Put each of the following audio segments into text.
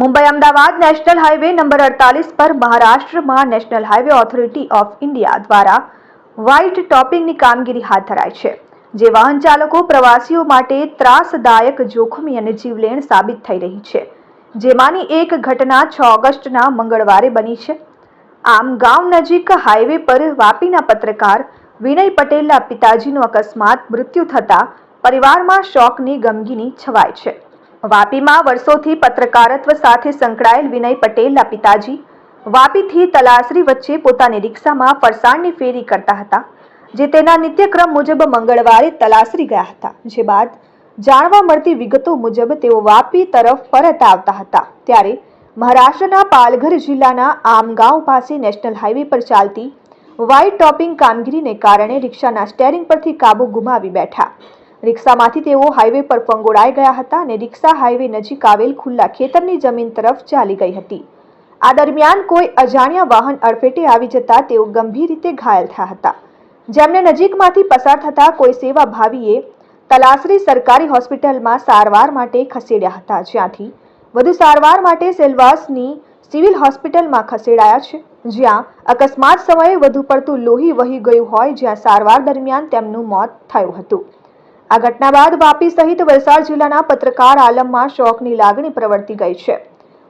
Mumbai Ahmedabad national highway number અડતાલીસ પર મહારાષ્ટ્રમાં national highway authority of India દ્વારા વ્હાઇટ ટોપિંગની કામગીરી હાથ ધરાય છે, જે વાહન ચાલકો પ્રવાસીઓ માટે ત્રાસદાયક જોખમી અને જીવલેણ સાબિત થઈ રહી છે, જેમાંની એક ઘટના છ ઓગસ્ટના મંગળવારે બની છે. આમ, ગામ નજીક હાઈવે પર વાપીના પત્રકાર વિનય પટેલના પિતાજીનું અકસ્માત મૃત્યુ થતાં પરિવારમાં શોકની ગમગીની છવાય છે. વાપીમાં વર્ષોથી પત્રકારત્વ સાથે સંકળાયેલ વિનય પટેલના પિતાજી વાપીથી તલાસરી વચ્ચે પોતાની રિક્ષામાં ફરસાણની ફેરી કરતા હતા, જે તેના નિત્યક્રમ મુજબ મંગળવારે તલાસરી ગયા હતા. જે બાદ જાણવા મળતી વિગતો મુજબ તેઓ વાપી તરફ પરત આવતા હતા. ત્યારે મહારાષ્ટ્રના પાલઘર જિલ્લાના આમગાંવ પાસે નેશનલ હાઈવે પર ચાલતી વ્હાઇટ ટોપિંગ કામગીરીને કારણે રિક્ષાના સ્ટેરિંગ પરથી કાબુ ગુમાવી બેઠા. રિક્ષામાંથી તેઓ હાઈવે પર ફંગોળાઈ ગયા હતા અને રિક્ષા હાઈવે નજીક આવેલ ખુલ્લા ખેતરની જમીન તરફ ચાલી ગઈ હતી. આ દરમિયાન કોઈ અજાણ્યા વાહન અડફેટે આવી જતા તેઓ ગંભીર રીતે ઘાયલ થયા હતા. જેમને નજીકમાંથી પસાર થતા કોઈ સેવાભાવીએ તલાસરી સરકારી હોસ્પિટલમાં સારવાર માટે ખસેડ્યા હતા. જ્યાંથી વધુ સારવાર માટે સેલવાસની સિવિલ હોસ્પિટલમાં ખસેડાયા છે. જ્યાં અકસ્માત સમયે વધુ પડતું લોહી વહી ગયું હોય જ્યાં સારવાર દરમિયાન તેમનું મોત થયું હતું. આ ઘટના બાદ વાપી સહિત વલસાડ જિલ્લાના પત્રકાર આલમમાં શોકની લાગણી પ્રવર્તી ગઈ છે.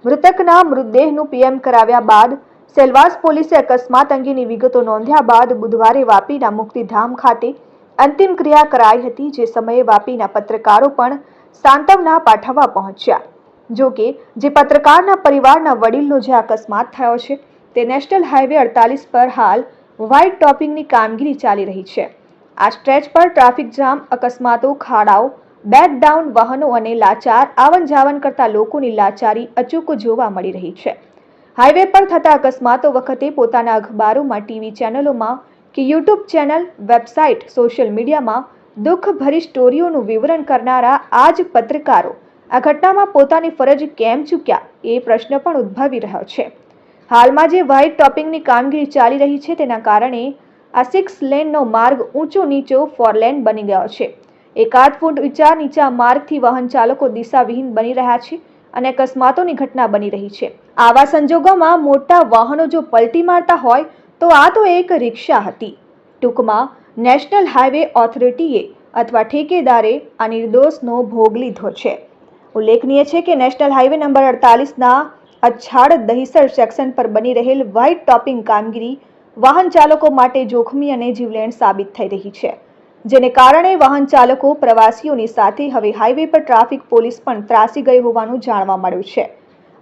મૃતકના મૃતદેહનું પીએમ કરાવ્યા બાદ સેલવાસ પોલીસે અકસ્માત અંગેની વિગતો નોંધ્યા બાદ બુધવારે વાપીના મુક્તિધામ ખાતે અંતિમ ક્રિયા કરાઈ હતી, જે સમયે વાપીના પત્રકારો પણ સાંત્વના પાઠવવા પહોંચ્યા. જો કે, જે પત્રકારના પરિવારના વડીલનો જે અકસ્માત થયો છે, તે નેશનલ હાઈવે અડતાલીસ પર હાલ વ્હાઇટ ટોપિંગની કામગીરી ચાલી રહી છે. આ સ્ટ્રેચ પર ટ્રાફિક જામ, અકસ્માતો, ખાડાઓ, બેક ડાઉન વાહનો અને લાચાર, આવન જાવન કરતા લોકોની લાચારી અચૂક જોવા મળી રહી છે. હાઈવે પર થતા અકસ્માતો વખતે પોતાના અખબારોમાં, ટીવી ચેનલોમાં કે યુટ્યુબ ચેનલ, વેબસાઇટ, સોશિયલ મીડિયામાં દુઃખભરી સ્ટોરીઓનું વિવરણ કરનારા આ જ પત્રકારો આ ઘટનામાં પોતાની ફરજ કેમ ચૂક્યા એ પ્રશ્ન પણ ઉદ્ભવી રહ્યો છે. હાલમાં જે વ્હાઇટ ટોપિંગની કામગીરી ચાલી રહી છે તેના કારણે આ સિક્સ લેનનો માર્ગ ઊંચો નીચો ફોર લેન બની ગયો છે. એકાદ ફૂટ ઊંચા નીચા માર્ગથી વાહન ચાલકો દિશાવિહીન બની રહ્યા છે અને અકસ્માતોની ઘટના બની રહી છે. આવા સંજોગોમાં મોટા વાહનો જો પલટી મારતા હોય તો આ તો એક રિક્ષા હતી. ટૂંકમાં નેશનલ હાઈવે ઓથોરિટીએ અથવા ઠેકેદારે આ નિર્દોષનો ભોગ લીધો છે. ઉલ્લેખનીય છે કે નેશનલ હાઈવે નંબર અડતાલીસના અછાડ દહીસર સેક્શન પર બની રહેલ વ્હાઇટ ટોપિંગ કામગીરી વાહન ચાલકો માટે જોખમી અને જીવલેણ સાબિત થઈ રહી છે. જેને કારણે વાહન ચાલકો પ્રવાસીઓની સાથે હવે હાઈવે પર ટ્રાફિક પોલીસ પણ ત્રાસી ગઈ હોવાનું જાણવા મળ્યું છે.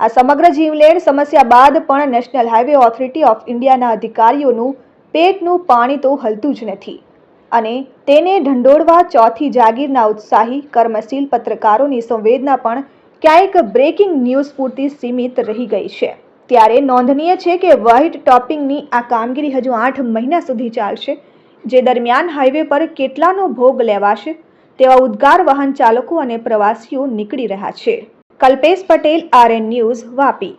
આ સમગ્ર જીવલેણ સમસ્યા બાદ પણ નેશનલ હાઈવે ઓથોરિટી ઓફ ઇન્ડિયાના અધિકારીઓનું પેટનું પાણી તો હલતું જ નથી. અને તેને ઢંઢોળવા ચોથી જાગીરના ઉત્સાહી કર્મશીલ પત્રકારોની સંવેદના પણ ક્યાંક બ્રેકિંગ ન્યૂઝ પૂરતી સીમિત રહી ગઈ છે. ત્યારે નોંધનીય છે કે વ્હાઇટ ટોપિંગની આ કામગીરી હજુ આઠ મહિના સુધી ચાલશે, જે દરમિયાન હાઈવે પર કેટલાનો ભોગ લેવાશે તેવા ઉદ્ગાર વાહન ચાલકો અને પ્રવાસીઓ નીકળી રહ્યા છે. Kalpesh Patel, RN news, Vapi.